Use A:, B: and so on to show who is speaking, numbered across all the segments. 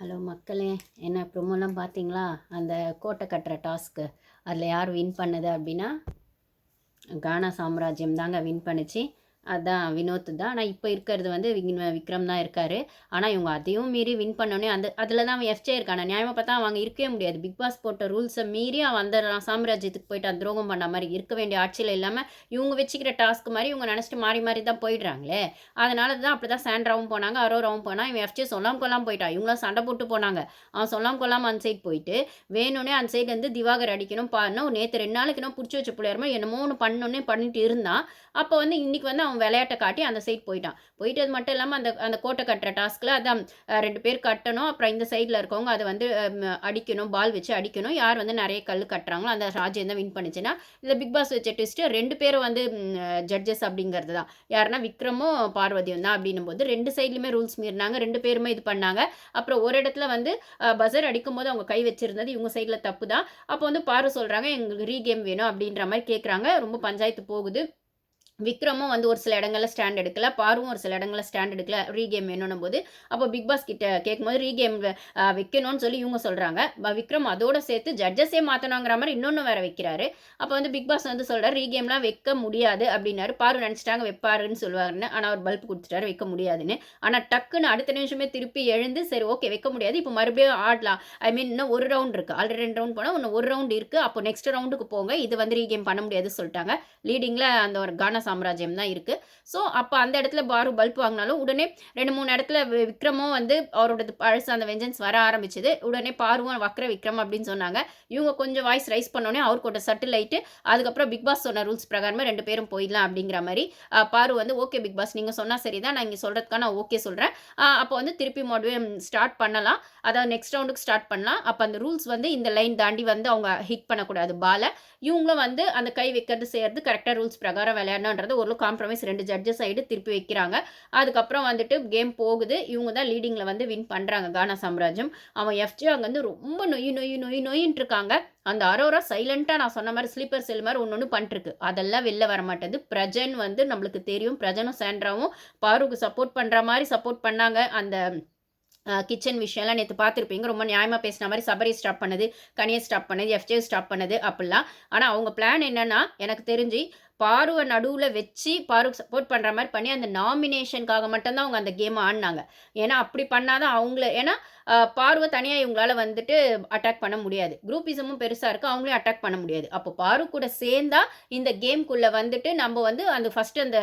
A: Hello மக்களே என்ன ப்ரொமோலாம் பார்த்தீங்களா? அந்த கோட்டை கட்டுற டாஸ்க்கு. அதில் யார் வின் பண்ணது அப்படின்னா கானா சாம்ராஜ்யம் தாங்க வின் பண்ணுச்சு. அதான் வினோத் தான். ஆனால் இப்போ இருக்கிறது வந்து விக்ன- விக்ரம் தான் இருக்கார். ஆனால் இவங்க அதையும் மீறி வின் பண்ணோன்னே அந்த அதில் தான் அவன் எஃப்ஜே இருக்கான. நியாயமாக பார்த்தா அவங்க இருக்கவே முடியாது. பிக் பாஸ் போட்ட ரூல்ஸை மீறி அவன் அந்த சாம்ராஜ்யத்துக்கு போயிட்டு அந்த துரோகம் பண்ண மாதிரி இருக்க வேண்டிய ஆட்சியில் இல்லாமல் இவங்க வச்சுக்கிற டாஸ்க் மாதிரி இவங்க நினச்சிட்டு மாறி மாறி தான் போயிடுறாங்களே. அதனால தான் அப்படி தான் சாண்ட்ராவும் போனாங்க அரோராவும் போனால் இவன் எஃப்ஜே சொல்லாம கொள்ளாமல் போயிட்டான் இவங்களாம் சண்டை போட்டு போனாங்க. அவன் சொல்லாம கொல்லாமல் அந்த சைடு போயிட்டு வேணும்னே அந்த சைடு வந்து திவாகர் அடிக்கணும் பாடணும் நேற்று ரெண்டு நாளைக்கு இன்னும் பிடிச்சி வச்ச பிள்ளையாரமா என்னமோ ஒன்று பண்ணணுன்னே பண்ணிட்டு இருந்தான். அப்போ வந்து இன்றைக்கி வந்து அவன் விளையாட்டை காட்டி அந்த சைட் போயிட்டான். போயிட்டு அது மட்டும் இல்லாமல் அந்த அந்த கோட்டை கட்டுற டாஸ்கில் அதான் ரெண்டு பேர் கட்டணும். அப்புறம் இந்த சைடில் இருக்கவங்க அதை வந்து அடிக்கணும் பால் வச்சு அடிக்கணும். யார் வந்து நிறைய கல் கட்டுறாங்களோ அந்த ராஜ்யம் தான் வின் பண்ணுச்சுன்னா இந்த பிக் பாஸ் வச்ச ட்விஸ்ட்டு ரெண்டு பேரும் வந்து ஜட்ஜஸ் அப்படிங்கிறது தான். யாருன்னா விக்ரமும் பார்வதியும் தான் அப்படின்னும் போது ரெண்டு சைட்லையுமே ரூல்ஸ் மீறினாங்க. ரெண்டு பேருமே இது பண்ணாங்க. அப்புறம் ஒரு இடத்துல வந்து பஸர் அடிக்கும்போது அவங்க கை வச்சிருந்தது இவங்க சைடில் தப்பு தான். அப்போ வந்து பாரு சொல்கிறாங்க எங்களுக்கு ரீகேம் வேணும் அப்படின்ற மாதிரி கேட்குறாங்க ரொம்ப பஞ்சாயத்து போகுது. விக்ரமும் வந்து ஒரு சில இடங்களில் ஸ்டாண்ட் எடுக்கல பார்வும் ஒரு சில இடங்களில் ஸ்டாண்ட் எடுக்கல ரீகேம் வேணும்னும் போது. அப்போ பிக் பாஸ் கிட்ட கேட்கும்போது ரீகேம் வைக்கணும்னு சொல்லி இவங்க சொல்கிறாங்க விக்ரம் அதோட சேர்த்து ஜட்ஜஸே மாற்றணுங்கிற மாதிரி இன்னொன்று வேற வைக்கிறாரு. அப்போ வந்து பிக் பாஸ் வந்து சொல்கிறார் ரீகேம்லாம் வைக்க முடியாது அப்படின்னாரு. பாரு நினச்சிட்டாங்க வைப்பாருன்னு சொல்லுவாருன்னு. ஆனால் அவர் பல்ப் கொடுத்துட்டாரு வைக்க முடியாதுன்னு. ஆனால் டக்குன்னு அடுத்த நிமிஷமே திருப்பி எழுந்து சரி ஓகே வைக்க முடியாது. இப்போ மறுபடியும் ஆடலாம். ஐ மீன் இன்னும் ஒரு ரவுண்ட் இருக்குது ஆல்ரெடி ரெண்டு ரவுண்ட் போனால் இன்னும் ஒரு ரவுண்ட் இருக்குது அப்போ நெக்ஸ்ட் ரவுண்டுக்கு போங்க. இது வந்து ரீகேம் பண்ண முடியாதுன்னு சொல்லிட்டாங்க. லீடிங்கில் அந்த ஒரு கான சாம்ராஜ்யம் தான் இருக்குது ஸோ அப்போ அந்த இடத்துல பாரு பல்ப் வாங்கினாலும் உடனே ரெண்டு மூணு இடத்துல வி- விக்ரமும் வந்து அவரோட பழசு அந்த வெஞ்சன்ஸ் வர ஆரம்பிச்சது. உடனே பாருவும் வக்ர விக்ரம் அப்படின்னு சொன்னாங்க. இவங்க கொஞ்சம் வாய்ஸ் ரைஸ் பண்ணோன்னே அவர் கூட சட்டில் ஆயிட்டு அதுக்கப்புறம் பிக் பாஸ் சொன்ன ரூல்ஸ் பிரகாரமே ரெண்டு பேரும் போயிடலாம் அப்படிங்கிற மாதிரி பாரு வந்து ஓகே பிக் பாஸ் நீங்கள் சொன்னால் சரி தான் நான் இங்கே சொல்கிறதுக்காக நான் ஓகே சொல்கிறேன் அப்போ வந்து திருப்பி மறுபடியும் ஸ்டார்ட் பண்ணலாம். அதாவது நெக்ஸ்ட் ரவுண்டுக்கு ஸ்டார்ட் பண்ணலாம். அப்போ அந்த ரூல்ஸ் வந்து இந்த லைன் தாண்டி வந்து அவங்க ஹிட் பண்ணக்கூடாது பாலை. இவங்களும் வந்து அந்த கை வைக்கிறது செய்யறது கரெக்டாக ரூல்ஸ் பிரகாரம் பண்ணுறது ஒரு காம்ப்ரமைஸ் ரெண்டு ஜட்ஜஸ் சைடு திருப்பி வைக்கிறாங்க. அதுக்கப்புறம் வந்துட்டு கேம் போகுது. இவங்க தான் லீடிங்கில் வந்து வின் பண்ணுறாங்க கானா சாம்ராஜ்யம். அவன் எஃப்ஜி அங்கே வந்து ரொம்ப நொய் நொய் நொய் நொயின்னு இருக்காங்க. அந்த அரோரா சைலண்ட்டாக நான் சொன்ன மாதிரி ஸ்லீப்பர் செல் மாதிரி ஒன்று ஒன்று பண்ணிருக்கு அதெல்லாம் வெளில வர மாட்டேது பிரஜன் வந்து நம்மளுக்கு தெரியும். பிரஜனும் சேண்ட்ராவும் பாருக்கு சப்போர்ட் பண்ணுற மாதிரி சப்போர்ட் பண்ணாங்க. அந்த கிச்சன் விஷயம்லாம் நேற்று பார்த்துருப்பீங்க. ரொம்ப நியாயமாக பேசின மாதிரி சபரி ஸ்டாப் பண்ணது. கனியை ஸ்டாப் பண்ணது. எஃப்ஜே ஸ்டாப் பண்ணது. அப்படிலாம். ஆனால் அவங்க பிளான் என்னென்னா எனக்கு தெரிஞ்சு பாருவை நடுவில் வச்சு பாருக்கு சப்போர்ட் பண்ணுற மாதிரி பண்ணி அந்த நாமினேஷனுக்காக மட்டும்தான் அவங்க அந்த கேமை ஆடினாங்க. ஏன்னா அப்படி பண்ணாதான் அவங்கள ஏன்னா பார்வை தனியாக இவங்களால வந்துட்டு அட்டாக் பண்ண முடியாது. குரூப்பிசமும் பெருசாக இருக்குது அவங்களையும் அட்டாக் பண்ண முடியாது. அப்போ பாரு கூட சேர்ந்தா இந்த கேம்குள்ளே வந்துட்டு நம்ம வந்து அந்த ஃபஸ்ட்டு அந்த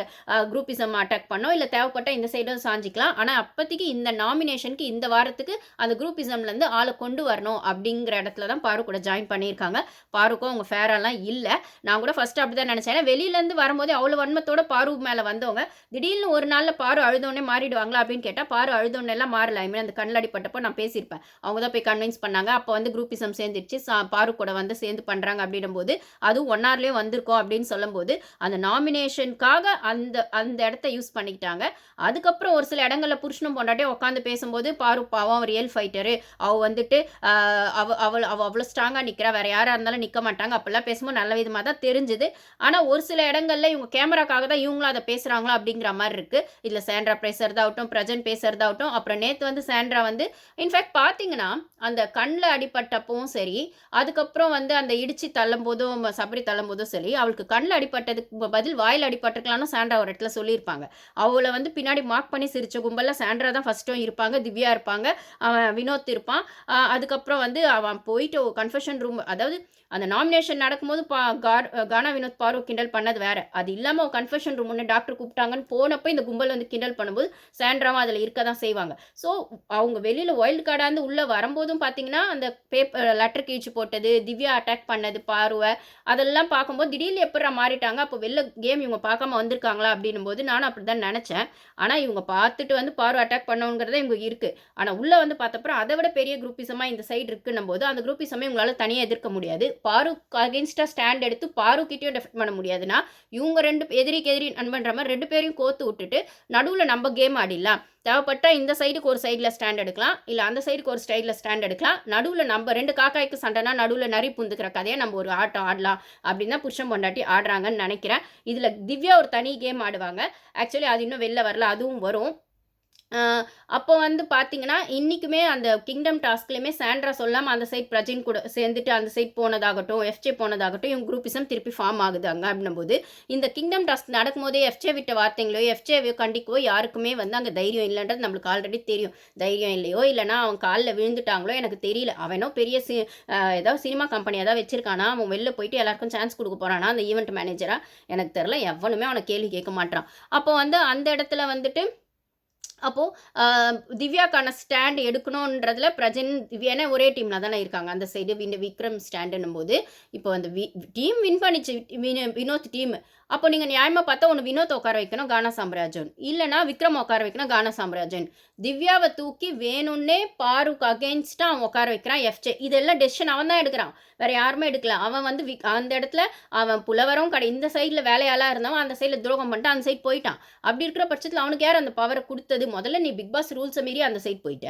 A: குரூப்பிசம் அட்டாக் பண்ணோம் இல்லை தேவைப்பட்ட இந்த சைடும் சாஞ்சிக்கலாம். ஆனால் அப்போதைக்கு இந்த நாமினேஷனுக்கு இந்த வாரத்துக்கு அந்த குரூப்பிசம்லேருந்து ஆளை கொண்டு வரணும் அப்படிங்கிற இடத்துல தான் பாரு கூட ஜாயின் பண்ணியிருக்காங்க. பாருக்கும் அவங்க ஃபேரெல்லாம் இல்லை. நான் கூட ஃபஸ்ட்டு அப்படி தான் நினச்சேன். ஏன்னா வெளியிலேருந்து வரும்போது அவ்வளோ வன்மத்தோட பாரு மேலே வந்தவங்க திடீர்னு ஒரு நாளில் பாரு அழுதோடனே மாறிடுவாங்களா அப்படின்னு கேட்டால் பாரு அழுதோடனே எல்லாம் மாறல. ஐ மீன் அந்த கண்ணில் அடிப்பட்டப்போ நான் பேசியிருப்பேன். அவங்க தான் போய் கன்வின்ஸ் பண்ணாங்க. அப்போ வந்து குரூப்பிசம் சேர்ந்துருச்சு சா பாரு கூட வந்து சேர்ந்து பண்ணுறாங்க அப்படின்னும் போது அதுவும் ஒன் ஹவர்லேயே வந்திருக்கோம் அப்படின்னு சொல்லும்போது அந்த நாமினேஷனுக்காக அந்த அந்த இடத்த யூஸ் பண்ணிக்கிட்டாங்க. அதுக்கப்புறம் ஒரு சில இடங்களில் புருஷனும் போண்டாட்டே உட்காந்து பேசும்போது பாரு பாவம் ரியல் ஃபைட்டரு அவள் வந்துட்டு அவ அவள் அவள் அவ்வளோ ஸ்ட்ராங்காக நிற்கிறா வேற யாராக இருந்தாலும் நிற்க மாட்டாங்க. அப்படிலாம் பேசும்போது நல்ல விதமாக தான் தெரிஞ்சுது. ஆனால் ஒரு சில இடங்கள்ல இவங்க கேமராக்காக தான் இவங்களும் அதை பேசுகிறாங்களோ அப்படிங்கிற மாதிரி இருக்குது இதில் சாண்ட்ரா பேசுகிறதாகட்டும் பிரஜன் பேசுறதாகட்டும் அப்புறம் நேற்று வந்து சாண்ட்ரா வந்து இன்ஃபேக்ட் பார்த்தீங்கன்னா அந்த கண்ணில் அடிபட்டப்பவும் சரி அதுக்கப்புறம் வந்து அந்த இடிச்சு தள்ளும் போதும் சபரி தள்ளும் போதும் சரி அவளுக்கு கண்ணில் அடிபட்டதுக்கு பதில் வாயில் அடிபட்டிருக்கலாம்னு சாண்ட்ரா ஒரு இடத்துல சொல்லியிருப்பாங்க. அவளை வந்து பின்னாடி மார்க் பண்ணி சிரிச்ச கும்பலில் சாண்ட்ரா தான் ஃபஸ்ட்டும் இருப்பாங்க திவ்யா இருப்பாங்க அவன் வினோத் இருப்பான். அதுக்கப்புறம் வந்து அவன் போயிட்டு கன்ஃபெஷன் ரூம் அதாவது அந்த நாமினேஷன் நடக்கும்போது பா கார் கானா வினோத் பாரு கிண்டல் பண்ணது வேற. அது இல்லாமல் கன்ஃபெஷன் ரூம் ஒன்று டாக்டர் கூப்பிட்டாங்கன்னு போனப்போ இந்த கும்பல் வந்து கிண்டல் பண்ணும்போது சாண்ட்ராவும் அதில் இருக்க தான் செய்வாங்க. ஸோ அவங்க வெளியில் வைல்டு கார்டாந்து உள்ளே வரும்போதும் பார்த்தீங்கன்னா அந்த பேப்பர் லெட்டர் கீழ்ச்சி போட்டது திவ்யா அட்டாக் பண்ணது பாருவை அதெல்லாம் பார்க்கும்போது திடீர்னு எப்படா மாறிட்டாங்க? அப்போ வெளில கேம் இவங்க பார்க்காம வந்திருக்காங்களா? அப்படின்னும் போது நானும் அப்படி தான் நினச்சேன். ஆனால் இவங்க பார்த்துட்டு வந்து பாரு அட்டாக் பண்ணணுங்கிறத இவங்க இருக்குது ஆனால் உள்ளே வந்து பார்த்தப்பறம் அதை விட பெரிய குரூப்பிசமாக இந்த சைடு இருக்குன்னும் போது அந்த குரூப்பிசமே உங்களால் தனியாக எதிர்க்க முடியாது. பாரு அகேன்ஸ்டாக ஸ்டாண்ட் எடுத்து பாரு கிட்டேயும் டெஃபெக்ட் பண்ண முடியாதுன்னா இவங்க ரெண்டு எதிரிக்கு எதிரி நண்பன்ற மாதிரி ரெண்டு பேரையும் கோத்து விட்டுட்டு நடுவில் நம்ம கேம் ஆடிடலாம். தேவைப்பட்டால் இந்த சைடுக்கு ஒரு சைடில் ஸ்டாண்ட் எடுக்கலாம். இல்லை அந்த சைடுக்கு ஒரு ஸ்டைடில் ஸ்டாண்ட் எடுக்கலாம். நடுவில் நம்ம ரெண்டு காக்காய்க்கு சண்டைனா நடுவில் நரி புந்துக்கிற கதையை நம்ம ஒரு ஆட்டம் ஆடலாம். அப்படின்னு தான் புருஷன் பொண்டாட்டி ஆடுறாங்கன்னு நினைக்கிறேன். இதில் திவ்யா ஒரு தனி கேம் ஆடுவாங்க. ஆக்சுவலி அது இன்னும் வெளில வரல. அதுவும் வரும். அப்போ வந்து பார்த்தீங்கன்னா, இன்றைக்குமே அந்த கிங்டம் டாஸ்க்லேயுமே சாண்ட்ரா சொல்லாமல் அந்த சைட் பிரஜின் கூட சேர்ந்துட்டு அந்த சைட் போனதாகட்டும், எஃப்ஜே போனதாகட்டும், இவங்க குரூப்பிசம் திருப்பி ஃபார்ம் ஆகுது அங்க அப்படின்னும்போது, இந்த கிங்டம் டாஸ்க் நடக்கும்போதே எஃப்ஜே விட்ட வார்த்தைங்களையோ, எஃப்ஜேவையோ கண்டிக்கவோ யாருக்குமே வந்து அங்கே தைரியம் இல்லைன்றது நம்மளுக்கு ஆல்ரெடி தெரியும். தைரியம் இல்லையோ, இல்லைனா அவன் காலில் விழுந்துட்டாங்களோ எனக்கு தெரியல. அவனோ பெரிய சி அ ஏதாவது சினிமா கம்பெனி ஏதாவது வச்சிருக்கானா, அவன் வெளில போயிட்டு எல்லாருக்கும் சான்ஸ் கொடுக்க போகிறானா அந்த ஈவெண்ட் மேனேஜராக எனக்கு தெரில எவனுமே அவனை கேள்வி கேட்க மாட்டான் அப்போ வந்து அந்த இடத்துல வந்துட்டு அப்போது திவ்யாக்கான ஸ்டாண்ட் எடுக்கணுன்றதுல பிரஜன், திவ்யானே ஒரே டீம்ல தானே இருக்காங்க. அந்த சைடு வின் விக்ரம் ஸ்டாண்டுன்னும்போது, இப்போ அந்த வி டீம் வின் பண்ணிச்சு வினோத் டீம். அப்போ நீங்கள் நியாயமாக பார்த்தா ஒன்று வினோத் உட்கார வைக்கணும், கானா சாம்ராஜன் இல்லைனா விக்ரம் உட்கார வைக்கணும், கானா சாம்ராஜன் திவ்யாவை தூக்கி வேணும்னே பாருக் அகேன்ஸ்டாக அவன் உட்கார வைக்கிறான் எஃப்ஜே. இதெல்லாம் டெசிஷன் அவன் தான் எடுக்கிறான் வேறு யாருமே எடுக்கல. அவன் வந்து விக் அந்த இடத்துல அவன் புலவரும் கடை இந்த சைடில் வேலையாலாம் இருந்தவன், அந்த சைடில் துரோகம் பண்ணிட்டு அந்த சைட் போயிட்டான். அப்படி இருக்கிற பட்சத்தில் அவனுக்கு யார் அந்த பவரை கொடுத்தது முதல்ல நீ பிக் பாஸ் ரூல்ஸை மீறி அந்த சைட் போயிட்ட.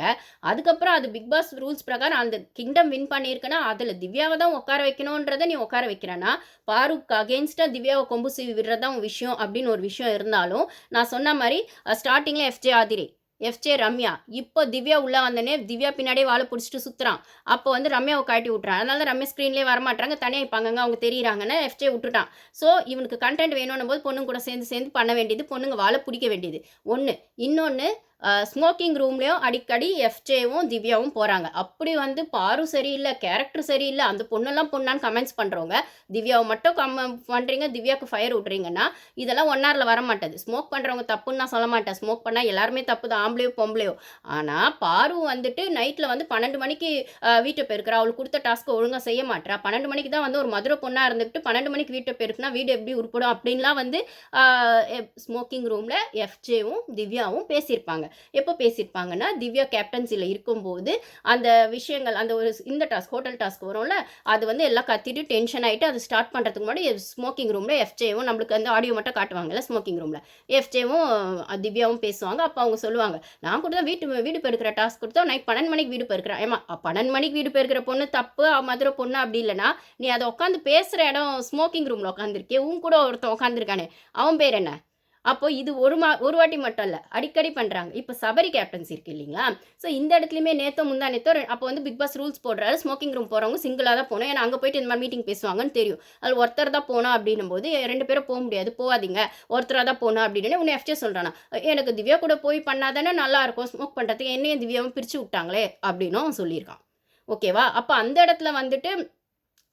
A: அதுக்கப்புறம் அது பிக் பாஸ் ரூல்ஸ் பிரகாரம் அந்த கிங்டம் வின் பண்ணியிருக்குன்னா, அதில் திவ்யாவை தான் உட்கார வைக்கணுன்றதை நீ உட்கார வைக்கிறன்னா, பாருக் அகேன்ஸ்டாக திவ்யாவை கொம்பு சீவி விடுறது தான் விஷயம் அப்படின்னு ஒரு விஷயம் இருந்தாலும், நான் சொன்ன மாதிரி ஸ்டார்டிங்கில் எஃப்ஜே ஆதிரி எஃப்ஜே ரம்யா. இப்போ திவ்யா உள்ள வந்தோனே திவ்யா பின்னாடியே வாழை பிடிச்சிட்டு சுற்றுறான் அப்போ வந்து ரம்யாவை காட்டி விட்றான் அதனால தான் ரம்யா ஸ்க்ரீன்லேயே வரமாட்டாங்க தனியாக இப்ப அங்கங்க அவங்க தெரியிறாங்கன்னு எஃப்ஜே விட்டுட்டான். ஸோ இவனுக்கு கண்டென்ட் வேணும்னும் போது பொண்ணுங்க கூட சேர்ந்து சேர்ந்து பண்ண வேண்டியது, பொண்ணுங்க வாழை பிடிக்க வேண்டியது. ஒன்று இன்னொன்று ஸ்மோக்கிங் ரூம்லேயும் அடிக்கடி எஃப்ஜேவும், திவ்யாவும் போகிறாங்க அப்படி வந்து பாரும் சரியில்லை கேரக்டர் சரியில்லை அந்த பொண்ணெல்லாம் பொண்ணான்னு கமெண்ட்ஸ் பண்ணுறவங்க திவ்யாவை மட்டும் கம் பண்ணுறீங்க திவ்யாவுக்கு ஃபயர் விட்றீங்கன்னா, இதெல்லாம் ஒன் வர மாட்டேது ஸ்மோக் பண்ணுறவங்க தப்புன்னு நான் சொல்ல மாட்டேன். ஸ்மோக் பண்ணால் எல்லாருமே தப்பு தான். ஆம்பளையோ, பொம்பளையோ. ஆனால் பாரு வந்துட்டு நைட்டில் வந்து 12 மணிக்கு வீட்டை பெருக்கிறா பெருக்குறா. அவளுக்கு கொடுத்த டாஸ்க்கு ஒழுங்காக செய்ய மாட்டேறா பன்னெண்டு மணிக்கு தான் வந்து ஒரு மதுரை பொண்ணாக இருந்துக்கிட்டு பன்னெண்டு மணிக்கு வீட்டை பெருக்குனா வீடு எப்படி உருப்படும்? அப்படின்லாம் வந்து ஸ்மோக்கிங் ரூமில் எஃப்ஜேவும், திவ்யாவும் பேசியிருப்பாங்க. எப்போ பேசியிருப்பாங்கன்னா, திவ்யா கேப்டன்சியில் இருக்கும்போது, அந்த விஷயங்கள் அந்த ஒரு இந்த டாஸ்க் ஹோட்டல் டாஸ்க் வரும்ல, அது வந்து எல்லாம் கத்திட்டு டென்ஷன் ஆகிட்டு அது ஸ்டார்ட் பண்ணுறதுக்கு முன்னாடி ஸ்மோக்கிங் ரூமில் எஃப்ஜேவும் நம்மளுக்கு அந்த ஆடியோ மட்டும் காட்டுவாங்கல்ல ஸ்மோக்கிங் ரூமில் எஃப்ஜேவும், திவ்யாவும் பேசுவாங்க. அப்போ அவங்க சொல்லுவாங்க, "நான் கூட தான் வீட்டு வீடு பெருக்கிற டாஸ்க் கொடுத்தா நைட் 12 மணிக்கு வீடு பெருக்கிறேன் ஏமா பன்னெண்டு மணிக்கு வீடு பெருக்கிற பொண்ணு தப்பு, மதுரை பொண்ணு அப்படி இல்லைனா நீ அதை உட்காந்து பேசுகிற இடம் ஸ்மோக்கிங் ரூமில் உட்காந்துருக்கே உன் கூட ஒருத்தன் உட்காந்துருக்கானே, அவன் பேர் என்ன? அப்போ இது ஒரு மா ஒரு வாட்டி மட்டும் இல்லை அடிக்கடி பண்ணுறாங்க இப்போ சபரி கேப்டன்சி இருக்கு இல்லைங்களா ஸோ இந்த இடத்துலையுமே நேத்தோ முந்தா நேத்தோ அப்போ வந்து பிக் பாஸ் ரூல்ஸ் போடுறாரு. ஸ்மோக்கிங் ரூம் போகிறவங்க சிங்கிளாக தான் போகணும் ஏன்னா அங்கே போயிட்டு இந்த மாதிரி மீட்டிங் பேசுவாங்கன்னு தெரியும். அதில் ஒருத்தர் தான் போகணும் அப்படின்னும் போது ரெண்டு பேரும் போக முடியாது. போகாதீங்க. ஒருத்தராக தான் போகணும் அப்படின்னு உன்னை எஃப்ஜே சொல்கிறானா "எனக்கு திவ்யா கூட போய் பண்ணாதானே தானே நல்லாருக்கும். ஸ்மோக் பண்ணுறதுக்கு என்னையும் திவ்யாவும் பிரிச்சு விட்டாங்களே." அப்படின்னும் சொல்லியிருக்கான். ஓகேவா? அப்போ அந்த இடத்துல வந்துட்டு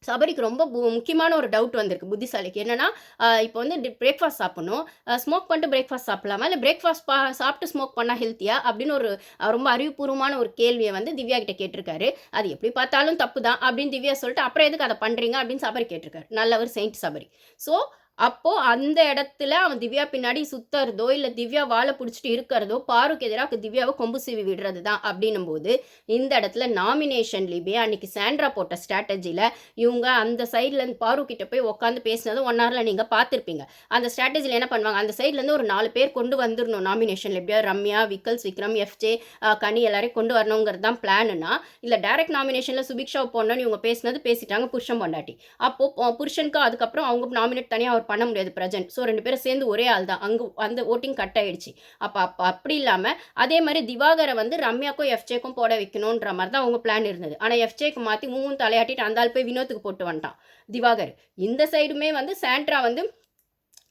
A: சபரிக்கு ரொம்ப முக்கியமான ஒரு டவுட் வந்திருக்கு புத்திசாலிக்கு. என்னென்னா இப்போ வந்து பிரேக்ஃபாஸ்ட் சாப்பிடணும். ஸ்மோக் பண்ணிட்டு பிரேக்ஃபாஸ்ட் சாப்பிடலாமா? இல்லை பிரேக்ஃபாஸ்ட் பா சாப்பிட்டு ஸ்மோக் பண்ணால் ஹெல்த்தியா? அப்படின்னு ஒரு ரொம்ப அறிவுபூர்வமான ஒரு கேள்வியை வந்து திவ்யா கிட்ட கேட்டிருக்காரு. அது எப்படி பார்த்தாலும் தப்பு தான் அப்படின்னு திவ்யா சொல்லிட்டு, "அப்புறம் எதுக்கு அதை பண்ணுறீங்க அப்படின்னு சபரி கேட்டிருக்காரு. நல்லவர் செயின்ட் சபரி. ஸோ அப்போ அந்த இடத்துல அவன் திவ்யா பின்னாடி சுத்துறதோ, இல்ல திவ்யா வாழை பிடிச்சிட்டு இருக்கிறதோ, பாருக்கு எதிராக திவ்யாவை கொம்பு சீவி விடுறது தான் அப்படின்னும் போது இந்த இடத்துல நாமினேஷன்லயுமே அன்னைக்கு சாண்ட்ரா போட்ட ஸ்ட்ராட்டஜில இவங்க அந்த சைட்லேருந்து பாரு கிட்ட போய் உட்காந்து பேசினது 1 ஹார்ல நீங்க பார்த்துருப்பீங்க. அந்த ஸ்ட்ராட்டஜியில் என்ன பண்ணுவாங்க, அந்த சைட்லேருந்து ஒரு நாலு பேர் கொண்டு வந்துடணும் நாமினேஷனில் எப்படியாவது ரம்யா, விக்கல்ஸ், விக்ரம், எஃப்ஜே, கனி எல்லாரையும் கொண்டு வரணுங்கிறது தான் பிளானுன்னா, இல்ல டைரக்ட் நாமினேஷன்ல சுபிக்ஷா போடணும்னு இவங்க பேசினது பேசிட்டாங்க புருஷன், பொண்டாட்டி. அப்போ புருஷனுக்கு அதுக்கப்புறம் அவங்க நாமினேட் தனியாக அவர் பண்ண முடியாது பிரஜன். ஸோ ரெண்டு பேரும் சேர்ந்து ஒரே ஆள் தான். அங்கே அந்த ஓட்டிங் கட் ஆயிடுச்சு. அப்போ அப்போ அப்படி இல்லாமல் அதே மாதிரி திவாகரை வந்து ரம்யாக்கும், எஃப்ஜேக்கும் போட வைக்கணுன்ற மாதிரி தான் அவங்க பிளான் இருந்தது. ஆனால் எஃப்ஜேக்கு மாற்றி மூவும் தலையாட்டிட்டு அந்த ஆள் போய் வினோத்துக்கு போட்டு வந்துட்டான். திவாகர். இந்த சைடுமே வந்து சாண்ட்ரா வந்து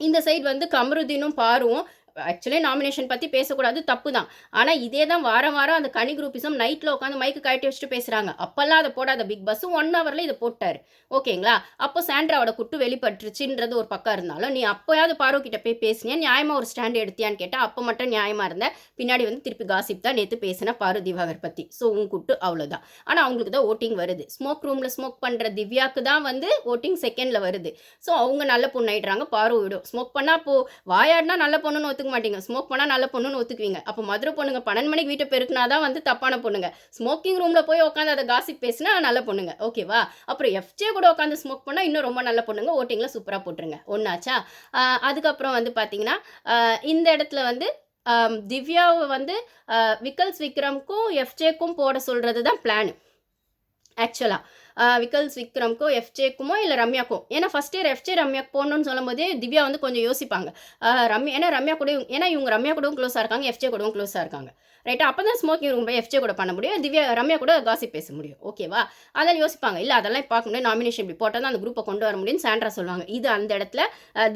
A: இந்த சைடு வந்து கமருதீனும், பாருவும் ஆக்சுவலி நாமினேஷன் பற்றி பேசக்கூடாது தப்பு தான். ஆனால் இதே தான் வாரம் வாரம் அந்த கனி குரூப்பிசம் நைட்டில் உட்காந்து மைக்கு கழட்டி வச்சுட்டு பேசுகிறாங்க அப்போல்லாம் அதை போடாத பிக் பாஸ் ஒன் ஹவரில் இதை போட்டார் ஓகேங்களா? அப்போ சாண்ட்ராவோட குட்டு வெளிப்பட்டுருச்சுன்றது ஒரு பக்கம் இருந்தாலும், நீ அப்போயாவது பாரு கிட்ட போய் பேசினியா? நியாயமாக ஒரு ஸ்டாண்ட் எடுத்தியான்னு கேட்டால் அப்போ மட்டும் நியாயமாக இருந்த. பின்னாடி வந்து திருப்பி காசிப் தான் நேற்று பேசின பாரு திவாகர் பற்றி ஸோ உன் குட்டு அவ்வளோதான். ஆனால் அவங்களுக்கு தான் வோட்டிங் வருது. ஸ்மோக் ரூமில் ஸ்மோக் பண்ணுற திவ்யாக்கு தான் வந்து ஓட்டிங் செகண்டில் வருது. ஸோ அவங்க நல்ல பொண்ணு ஆயிடுறாங்க பாரு விடும். ஸ்மோக் பண்ணால் அப்போ வாயாடினா நல்ல பொண்ணுன்னு ஒத்துக்க மாட்டீங்க. ஸ்மோக் பண்ணால் நல்ல பொண்ணுன்னு ஒத்துக்குவீங்க. அப்போ மதுரை பொண்ணுங்க 12 மணிக்கு வீட்டை பெருக்குனா தான் வந்து தப்பான பொண்ணுங்க. ஸ்மோக்கிங் ரூமில் போய் உட்காந்து அதை காசிப் பேசினா நல்ல பொண்ணுங்க. ஓகேவா? அப்புறம் எஃப்ஜே கூட உட்காந்து ஸ்மோக் பண்ணால் இன்னும் ரொம்ப நல்ல பொண்ணுங்க. ஓட்டிங்கில் சூப்பராக போட்டுருங்க. ஒன்றாச்சா அதுக்கப்புறம் வந்து பார்த்தீங்கன்னா, இந்த இடத்துல வந்து திவ்யாவை வந்து விக்கல்ஸ், விக்ரம்க்கும், எஃப்ஜேக்கும் போட சொல்கிறது தான் பிளான் ஆக்சுவலாக விக்கல்ஸ் விக்ரம்க்கோ எஃப்ஜேக்குமோ இல்லை ரம்யாக்கோ? ஏன்னா ஃபஸ்ட் இயர் எஃப்ஜே ரம்யாக்கு போகணும்னு சொல்லும் போதே திவ்யா வந்து கொஞ்சம் யோசிப்பாங்க. ரம்யா ஏன்னா ரம்யா கூட ஏன்னா இவங்க ரம்யா கூடவும் க்ளோஸாக இருக்காங்க எஃப்ஜே கூடவும் க்ளோஸாக இருக்காங்க. ரைட்டா அப்போ தான் ஸ்மோக்கிங் ரூம் போய் எஃப்ஜே கூட பண்ண முடியும் திவ்யா ரம்யா கூட காசி பேச முடியும். ஓகேவா அதெல்லாம் யோசிப்பாங்க. இல்லை அதெல்லாம் பார்க்க முடியும் நாமினேஷன் இப்படி போட்டால் தான் அந்த குரூப்பை கொண்டு வர முடியும்னு சாண்ட்ரா சொல்லுவாங்க. இது அந்த இடத்துல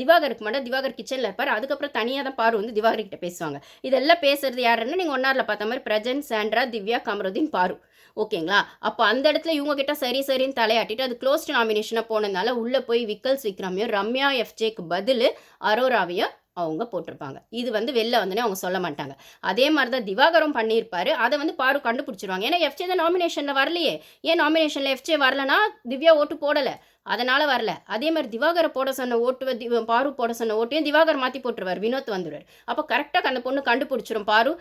A: திவாகருக்கு மட்டும் திவாகர் கிச்சனில் இருப்பார். அதுக்கப்புறம் தனியாக தான் பாரு வந்து திவாகர் கிட்ட பேசுவாங்க. இதெல்லாம் பேசுறது யாருன்னு நீங்கள் ஒன்னாரில் பார்த்த மாதிரி பிரஜன் சாண்ட்ரா திவ்யா கமருதீன் பாரு. ஓகேங்களா அப்போ அந்த இடத்துல இவங்க கிட்ட சரி சரின்னு தலையாட்டிட்டு அது க்ளோஸ்ட் நாமினேஷனாக போனதுனால உள்ளே போய் விக்கல்ஸ் விக்ரமையும் ரம்யா எஃப்ஜேக்கு பதில் அரோராவையும் அவங்க போட்டிருப்பாங்க. இது வந்து வெளில வந்தோடனே அவங்க சொல்ல மாட்டாங்க. அதே மாதிரி தான் திவாகரும் பண்ணியிருப்பாரு. அதை வந்து பாரு கண்டுபிடிச்சிருவாங்க. ஏன்னா எஃப்ஜே தான் நாமினேஷனில் வரலையே. ஏன் நாமினேஷனில் எஃப்ஜே வரலனா திவ்யா ஓட்டு போடலை. அதனால் வரல. அதே மாதிரி திவாகரை போட சொன்ன ஓட்டு தி பாரு போட சொன்ன ஓட்டையும் திவாகர் மாற்றி போட்டுருவார் வினோத் வந்துடுவார் அப்போ கரெக்டாக அந்த பொண்ணு கண்டுபிடிச்சிரும் பாரு.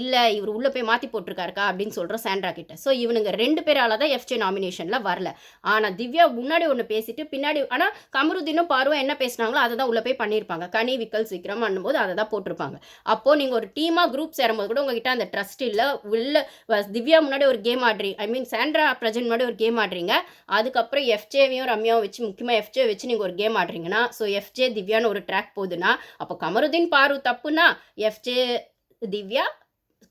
A: இல்லை இவர் உள்ளே போய் மாற்றி போட்டிருக்காருக்கா அப்படின்னு சொல்கிறோம் சாண்ட்ரா கிட்ட. ஸோ இவனுங்க ரெண்டு பேரால் தான் எஃப்ஜே நாமினேஷனில் வரல. ஆனால் திவ்யா முன்னாடி ஒன்று பேசிட்டு பின்னாடி ஆனால் கமருதீனும் பாருவா என்ன பேசினாங்களோ அதை தான் உள்ளே போய் பண்ணியிருப்பாங்க. கனி விக்கல் சீக்கிரம் பண்ணும்போது அதை தான் போட்டிருப்பாங்க. அப்போது நீங்கள் ஒரு டீமாக குரூப் சேரும்போது கூட உங்ககிட்ட அந்த ட்ரஸ்ட் இல்லை உள்ள திவ்யா முன்னாடி ஒரு கேம் ஆடுறீங்க ஐ மீன் சாண்ட்ரா பிரஜன் முன்னாடி ஒரு கேம் ஆடுறீங்க. அதுக்கப்புறம் எஃப்ஜேவையும் ரம்யாவும் வச்சு முக்கியமாக எஃப்ஜே வச்சு நீங்கள் ஒரு கேம் ஆடுறீங்கன்னா ஸோ எஃப்ஜே திவ்யான்னு ஒரு ட்ராக் போகுதுன்னா அப்போ கமருதீன் பாரு தப்புனா எஃப்ஜே திவ்யா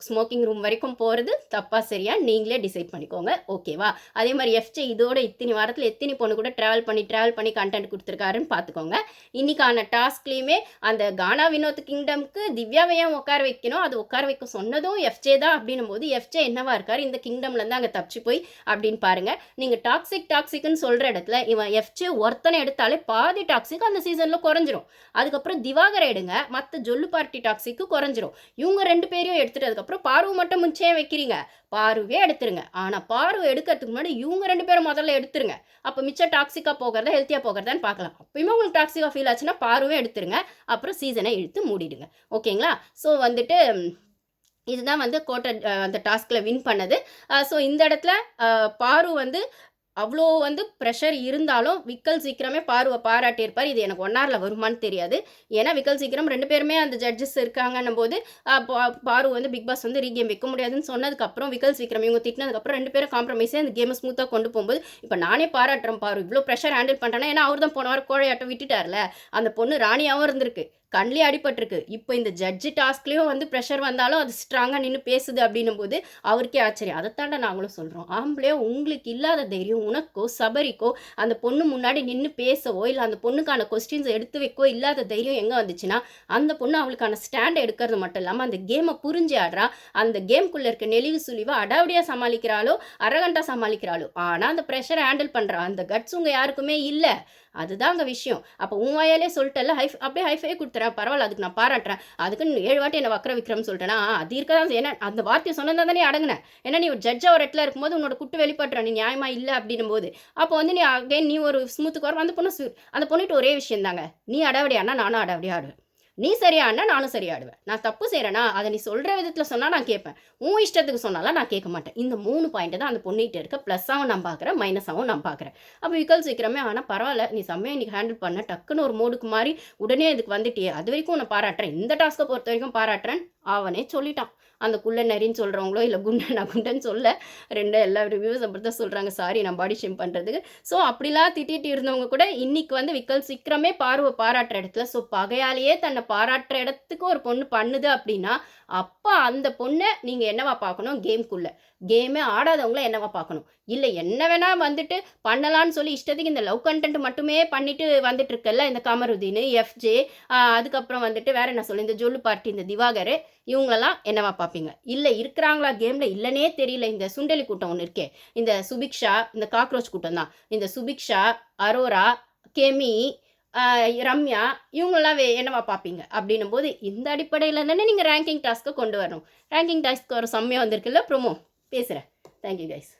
A: ஸ்மோக்கிங் ரூம் வரைக்கும் போகிறது தப்பா சரியா? நீங்களே டிசைட் பண்ணிக்கோங்க. ஓகேவா அதே மாதிரி எஃப்ஜே இதோட இத்தனை வாரத்தில் எத்தனை பொண்ணு கூட ட்ராவல் பண்ணி ட்ராவல் பண்ணி கண்டென்ட் கொடுத்துருக்காருன்னு பார்த்துக்கோங்க. இன்னைக்கான டாஸ்க்லேயுமே அந்த கானா வினோத் கிங்டம்க்கு திவ்யாவை ஏன் உட்கார வைக்கணும்? அது உட்கார வைக்க சொன்னதும் எஃப்ஜே தான் அப்படின்னும் போது எஃப்ஜே என்னவா இருக்கார்? இந்த கிங்டம்லேருந்து அங்கே தப்பிச்சு போய் அப்படின்னு பாருங்கள் நீங்கள் டாக்ஸிக் டாக்ஸிக்னு சொல்கிற இடத்துல இவன் எஃப்ஜே ஒருத்தனை எடுத்தாலே பாதி டாக்ஸிக் அந்த சீசனில் குறைஞ்சிரும். அதுக்கப்புறம் திவாகரை எடுங்க. மற்ற ஜொல்லு பார்ட்டி டாக்ஸிக்கு குறைஞ்சிரும். இவங்க ரெண்டு பேரையும் எடுத்துகிட்டு அதுக்கப்புறம் பாரு மட்டும் முச்சே வைக்கிறீங்க. பார்வையே எடுத்துருங்க. ஆனால் பார்வை எடுக்கிறதுக்கு முன்னாடி இவங்க ரெண்டு பேரும் முதல்ல எடுத்துருங்க. அப்போ மிச்சம் டாக்ஸிக்காக போகிறதா ஹெல்த்தியாக போகிறதான்னு பார்க்கலாம். அப்பயுமே உங்களுக்கு டாக்ஸிக்காக ஃபீல் ஆச்சுன்னா பார்வையே எடுத்துருங்க. அப்புறம் சீசனை இழுத்து மூடிடுங்க. ஓகேங்களா? ஸோ வந்துட்டு இதுதான் வந்து கோட்டை அந்த டாஸ்கில் வின் பண்ணது. ஸோ இந்த இடத்துல பாரு வந்து அவ்வளோ வந்து ப்ரெஷர் இருந்தாலும் விக்கல் சீக்கிரமே பார்வை பாராட்டியிருப்பார். இது எனக்கு ஒன் ஹவரில் வருமான்னு தெரியாது. ஏன்னா விக்கல் சீக்கிரம் ரெண்டு பேருமே அந்த ஜட்ஜஸ் இருக்காங்கன்னும் போது பா- பாரு வந்து பிக் பாஸ் வந்து ரீகேம் வைக்க முடியாதுன்னு சொன்னதுக்கப்புறம் விக்கல் சீக்கிரம் இவங்க திட்டினதுக்கப்புறம் ரெண்டு பேரும் காம்ப்ரமைஸே அந்த கேமை ஸ்மூத்தாக கொண்டு போகும்போது இப்போ நானே பாராட்டுறேன் பாரு இவ்வளோ ப்ரெஷர் ஹேண்டில் பண்ணுறேன்னா ஏன்னா அவர் தான் போன வாரம் கோழையாட்டம் விட்டுட்டார்ல. அந்த பொண்ணு ராணியாகவும் இருந்திருக்கு. கண்லேயே அடிபட்டிருக்கு. இப்போ இந்த ஜட்ஜி டாஸ்க்லேயும் வந்து ப்ரெஷர் வந்தாலும் அது ஸ்ட்ராங்காக நின்று பேசுது அப்படின்னும் போது அவருக்கே ஆச்சரியம். அதைத்தாண்ட நாங்களும் சொல்கிறோம் ஆம்பளையோ உங்களுக்கு இல்லாத தைரியம் உனக்கோ சபரிக்கோ அந்த பொண்ணு முன்னாடி நின்று பேசவோ இல்லை அந்த பொண்ணுக்கான கொஸ்டின்ஸ் எடுத்து வைக்கோ இல்லாத தைரியம் எங்கே வந்துச்சுன்னா அந்த பொண்ணு அவளுக்கான ஸ்டாண்ட் எடுக்கிறது மட்டும் இல்லாமல் அந்த கேமை புரிஞ்சு ஆடுறா. அந்த கேம்குள்ளே இருக்க நெளிவு சுழிவை அடாவடியாக சமாளிக்கிறாளோ அரகண்டா சமாளிக்கிறாளோ. ஆனால் அந்த ப்ரெஷரை ஹேண்டில் பண்ணுறா அந்த கட்ஸ் உங்கள் யாருக்குமே இல்லை. அதுதான் அங்கே விஷயம். அப்போ உன் வாயாலே சொல்லிட்டல ஹைஃப் அப்படியே ஹைஃபையே கொடுத்துறேன் பரவாயில்ல அதுக்கு நான் பாராட்டுறேன். அதுக்கு நீ ஏழு வாட்டி என்ன வக்கர விக்ரம் சொல்லிட்டேன்னா அது இருக்க தான் ஏன்னா அந்த வார்த்தையை சொன்னதா தானே அடங்கினேன் ஏன்னா நீ ஒரு ஜட்ஜாக ஒரு இடத்துல இருக்கும்போது உன்னோட குட்டு வெளிப்படுற நீ நியாயமா இல்லை அப்படின்னும் போது அப்போ வந்து நீ அகைன் நீ ஒரு ஸ்மூத்துக்கு வரும் அந்த பொண்ணு அந்த பொண்ணுகிட்ட ஒரே விஷயம் தாங்க நீ அடாவடியானா நானும் அடாவடியா ஆடுவேன். நீ சரியானா நானும் சரியாடுவேன். நான் தப்பு செய்கிறேன்னா அதை நீ சொல்கிற விதத்தில் சொன்னால் நான் கேட்பேன். உன் இஷ்டத்துக்கு சொன்னாலாம் நான் கேட்க மாட்டேன். இந்த மூணு பாயிண்ட் தான் அந்த பொண்ணுகிட்ட இருக்க ப்ளஸ்ஸாகவும் நான் பார்க்குறேன் மைனஸாகவும் நான் பார்க்குறேன் அப்போ விக்கல் சீக்கிரமே ஆனால் பரவாயில்ல நீ செம்மையாக இன்னைக்கு ஹேண்டில் பண்ண. டக்குன்னு ஒரு மோடுக்கு மாறி உடனே இதுக்கு வந்துட்டியே. அது வரைக்கும் உன்னை பாராட்டுறேன். இந்த டாஸ்க்கை பொறுத்த வரைக்கும் பாராட்டுறேன். அவனே சொல்லிட்டான். அந்த குள்ள நரின்னு சொல்கிறவங்களோ இல்லை குண்டை நான் குண்டன் சொல்ல ரெண்டு எல்லா ரிவ்யூஸ் அப்படி தான் சொல்கிறாங்க சாரி நான் பாடி ஷேம் பண்ணுறதுக்கு ஸோ அப்படிலாம் திட்டிட்டு இருந்தவங்க கூட இன்னைக்கு வந்து விக்கல் சீக்கிரமே பார்வை பாராட்டுற இடத்துல ஸோ பகையாலேயே தன்னை பாராட்டுற இடத்துக்கு ஒரு பொண்ணு பண்ணுது அப்படின்னா அப்போ அந்த பொண்ணை நீங்கள் என்னவா பார்க்கணும்? கேம்குள்ளே கேமே ஆடாதவங்கள என்னவா பார்க்கணும்? இல்லை என்ன வேணால் வந்துட்டு பண்ணலான்னு சொல்லி இஷ்டத்துக்கு இந்த லவ் கண்டென்ட் மட்டுமே பண்ணிட்டு வந்துட்டு இருக்கல்ல இந்த கமருதீன் எஃப்ஜே அதுக்கப்புறம் வந்துட்டு வேற என்ன சொல்லு இந்த ஜொல்லு பார்ட்டி இந்த திவாகர் இவங்களெல்லாம் என்னவா பார்ப்பீங்க? இல்லை இருக்கிறாங்களா கேமில் இல்லைனே தெரியல. இந்த சுண்டலி கூட்டம் ஒன்று இருக்கே. இந்த சுபிக்ஷா இந்த காக்ரோச் கூட்டம் தான். இந்த சுபிக்ஷா அரோரா கெமி ரம்யா இவங்களாம் வே என்னவா பார்ப்பீங்க? அப்படின்னும் போது இந்த அடிப்படையில் தானே நீங்கள் ரேங்கிங் டாஸ்க்கை கொண்டு வரணும். ரேங்கிங் டாஸ்க்கு ஒரு செம்மையாக வந்திருக்குல்ல ப்ரோமோ பேசுகிறேன் தேங்க்யூ கைஸ்